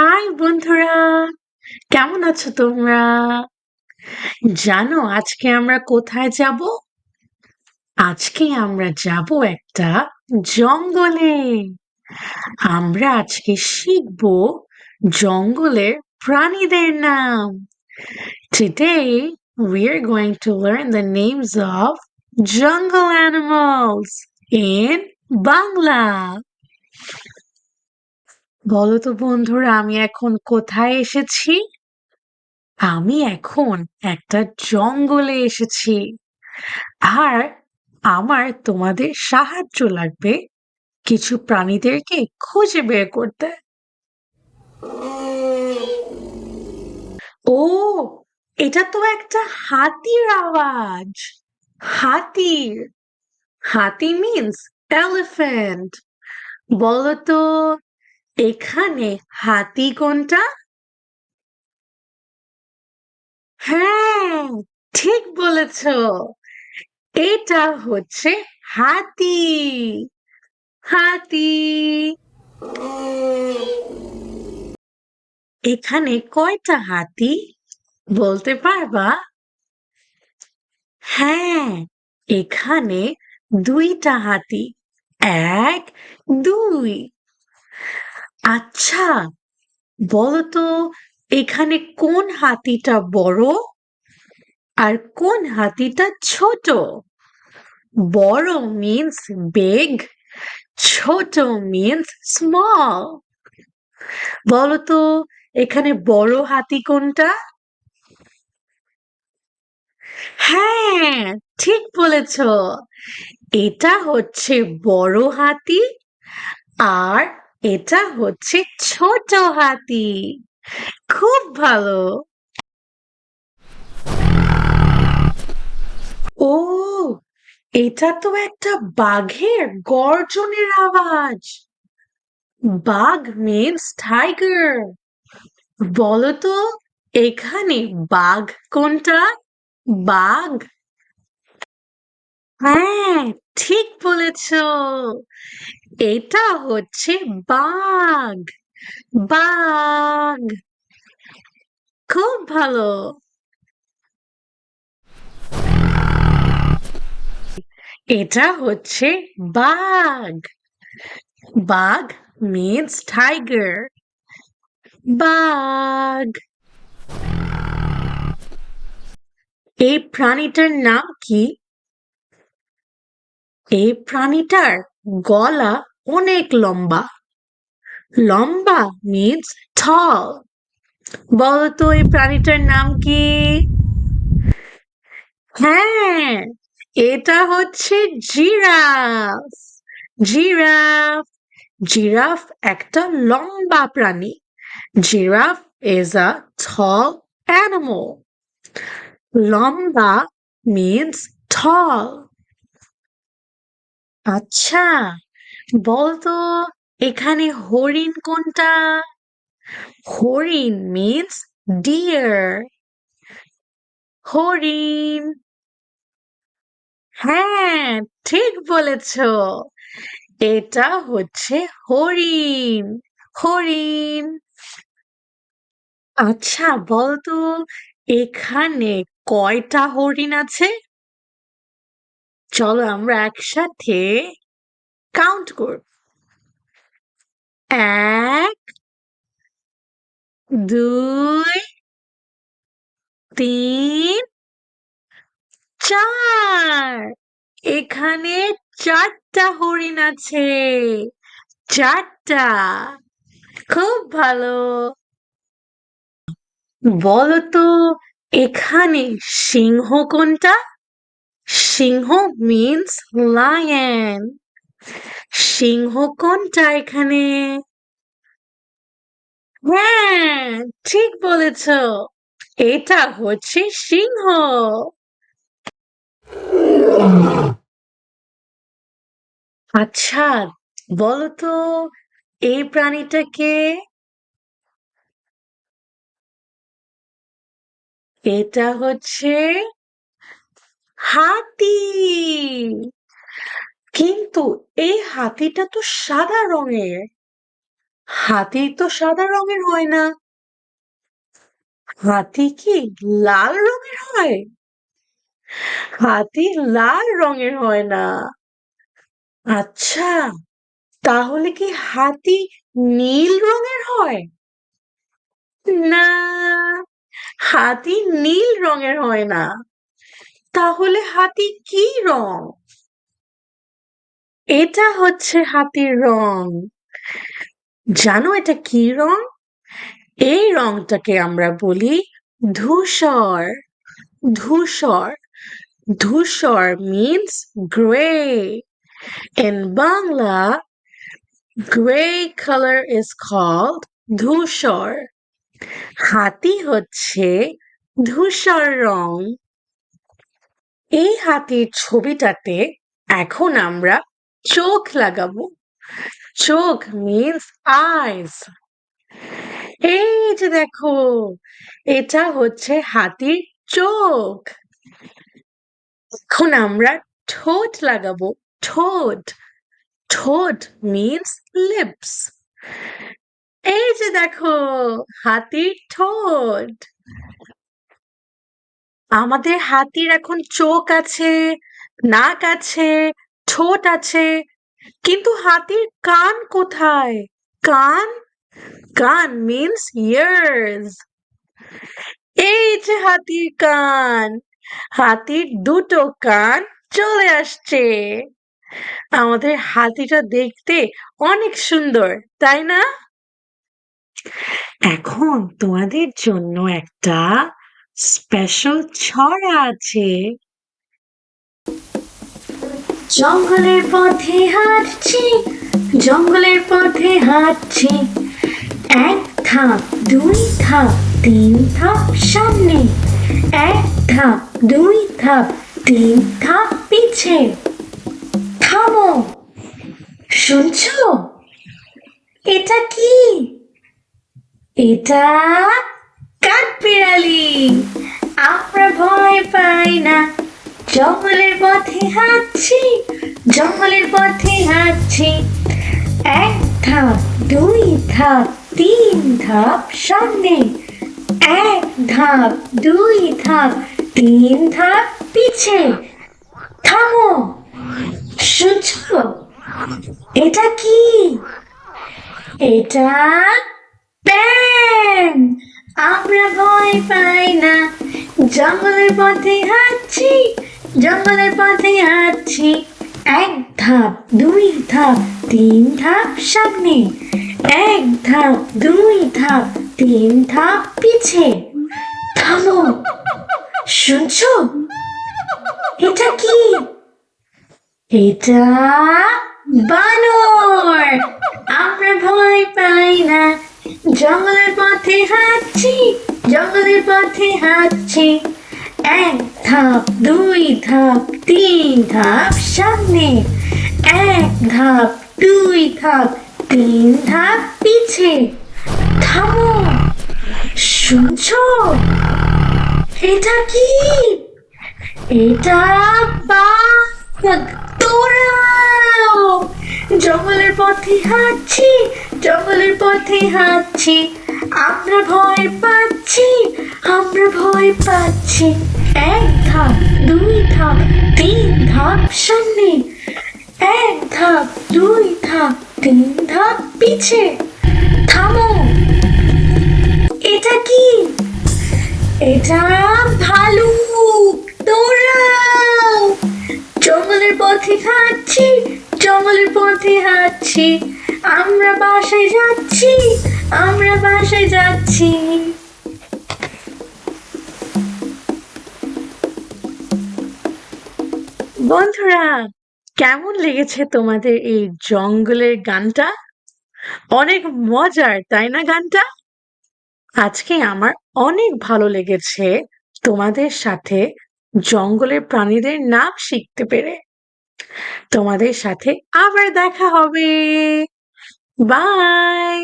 High বন্ধুরা, কেমন আছো তোমরা? জানো আজকে আমরা কোথায় যাব? আজকে আমরা যাব একটা জঙ্গলে। আমরা আজকে শিখব জঙ্গলের প্রাণীদের নাম। Today, we are going to learn the names of jungle animals in Bangla বলো তো বন্ধুরা, আমি এখন কোথায় এসেছি? আমি এখন একটা জঙ্গলে এসেছি। আর আমার তোমাদের সাহায্য লাগবে কিছু প্রাণীদেরকে খুঁজে বের করতে। ও, এটা তো একটা হাতির আওয়াজ। হাতির। হাতি মিন্স এলিফ্যান্ট বলো তো এখানে হাতি কোনটা? হ্যাঁ ঠিক বলেছ। এটা হচ্ছে হাতি। হাতি। এখানে কয়টা হাতি বলতে পারবা? হ্যাঁ এখানে দুইটা হাতি। এক, দুই। আচ্ছা বলতো এখানে কোন হাতিটা বড় আর কোন হাতিটা ছোট? বড় মিন্স বিগ ছোট মিন্স স্মল বলো তো এখানে বড় হাতি কোনটা? হ্যাঁ ঠিক বলেছ। এটা হচ্ছে বড় হাতি আর এটা হচ্ছে ছোট হাতি। খুব ভালো। ও, এটা তো একটা বাঘের গর্জনের আওয়াজ। বাঘ মিন্স টাইগার বলো তো, এখানে বাঘ কোনটা? বাঘ। হ্যাঁ ঠিক বলেছ। এটা হচ্ছে বাঘ। বাঘ। খুব ভালো। এটা হচ্ছে বাঘ। বাঘ মিন্স টাইগার বাঘ। এই প্রাণীটার নাম কি? এই প্রাণীটার গলা অনেক লম্বা। লম্বা মিন্স ঠল বলতো এই প্রাণীটার নাম কি? হ্যাঁ এটা হচ্ছে জিরাফ। জিরাফ জিরাফ একটা লম্বা প্রাণী। Giraffe is a tall animal লম্বা means tall আচ্ছা বলতো এখানে হরিণ কোনটা? হরিণ মিন্স ডিয়ার হরিণ। হ্যাঁ ঠিক বলেছ। এটা হচ্ছে হরিণ। হরিণ। আচ্ছা বলতো এখানে কয়টা হরিণ আছে? চলো আমরা একসাথে কাউন্ট করব। এক, দুই, তিন, চার। এখানে চারটা হরিণ আছে। চারটা। খুব ভালো। বলতো, এখানে সিংহ কোনটা? সিংহ মিন্স লায়ন সিংহ কোনটা এখানে? হ্যাঁ ঠিক বলেছ। এটা হচ্ছে সিংহ। আচ্ছা বলতো, এই প্রাণীটাকে? এটা হচ্ছে হাতি। কিন্তু এই হাতিটা তো সাদা রঙের। হাতি তো সাদা রঙের হয় না। হাতি কি লাল রঙের হয়? হাতি লাল রঙের হয় না। আচ্ছা তাহলে কি হাতি নীল রঙের হয়? না, হাতি নীল রঙের হয় না। তাহলে হাতি কি রং? এটা হচ্ছে হাতির রং। জানো এটা কি রং? এই রংটাকে আমরা বলি ধূসর। ধূসর ধূসর means gray. In Bangla, gray color is called ধূসর। হাতি হচ্ছে ধূসর রং। এই হাতির ছবিটাতে এখন আমরা চোখ লাগাবো। চোখ মিন্স আইস এই যে দেখো, এটা হচ্ছে হাতির চোখ। এখন আমরা ঠোঁট লাগাবো, ঠোঁট। ঠোঁট মিন্স লিপস এই যে দেখো, হাতির ঠোঁট। আমাদের হাতির এখন চোখ আছে, নাক আছে, ঠোঁট আছে। কিন্তু হাতির কান কোথায়? কান? কান মিন্স ইয়ার্স এই যে হাতির কান, হাতির দুটো কান চলে আসছে। আমাদের হাতিটা দেখতে অনেক সুন্দর, তাই না? এখন তোমাদের জন্য একটা স্পেশাল ছড়া আছে। জঙ্গলের পথে হাঁটছি, জঙ্গলের পথে হাঁটছি। এক ধাপ, দুই ধাপ, তিন ধাপ সামনে। এক ধাপ, দুই ধাপ, তিন ধাপ পিছে। থামো। শুনছো? এটা কি? এটা কাঠবিড়ালি। আমরা ভয় পাই না। জঙ্গলের পথে হাঁটছি, জঙ্গলের পথে হাঁটছি। এক ধাপ, দুই ধাপ, তিন ধাপ সামনে। এক ধাপ, দুই ধাপ, তিন ধাপ পিছে। থামো। শুনছো? এটা কি? এটা ব্যাং আমরা ভয় পাই না। জঙ্গলের পথে হাঁটছি, জঙ্গলের পথে হাঁটছি। এক ধাপ, দুই ধাপ, তিন ধাপ সামনে। এক ধাপ, দুই ধাপ, তিন ধাপ পিছে। থামো। শুনছো? এটা কি? এটা বানর। আমরা ভয় পাই না। জঙ্গলের পথে হাঁটছি, জঙ্গলের পথে হাঁটছি। এক ধাপ, দুই ধাপ, তিন ধাপ সামনে। এক ধাপ, দুই ধাপ, তিন ধাপ পিছে। থামো। শুনছো? এটা কি? এটা বাঘ দৌড়াও জঙ্গলের পথে হাঁটছি জঙ্গলের পথে হাঁটছি। আমরা ভয় পাচ্ছি আমরা ভয় পাচ্ছি। এক ধাপ। হাঁটছি জঙ্গলের পথে হাঁটছি। আমরা বাসায় যাচ্ছি, আমরা বাসায় যাচ্ছি। বন্ধুরা, কেমন লেগেছে তোমাদের এই জঙ্গলের গানটা? অনেক মজার, তাই না গানটা? আজকে আমার অনেক ভালো লেগেছে তোমাদের সাথে জঙ্গলের প্রাণীদের নাম শিখতে পেরে। তোমাদের সাথে আবার দেখা হবে। বাই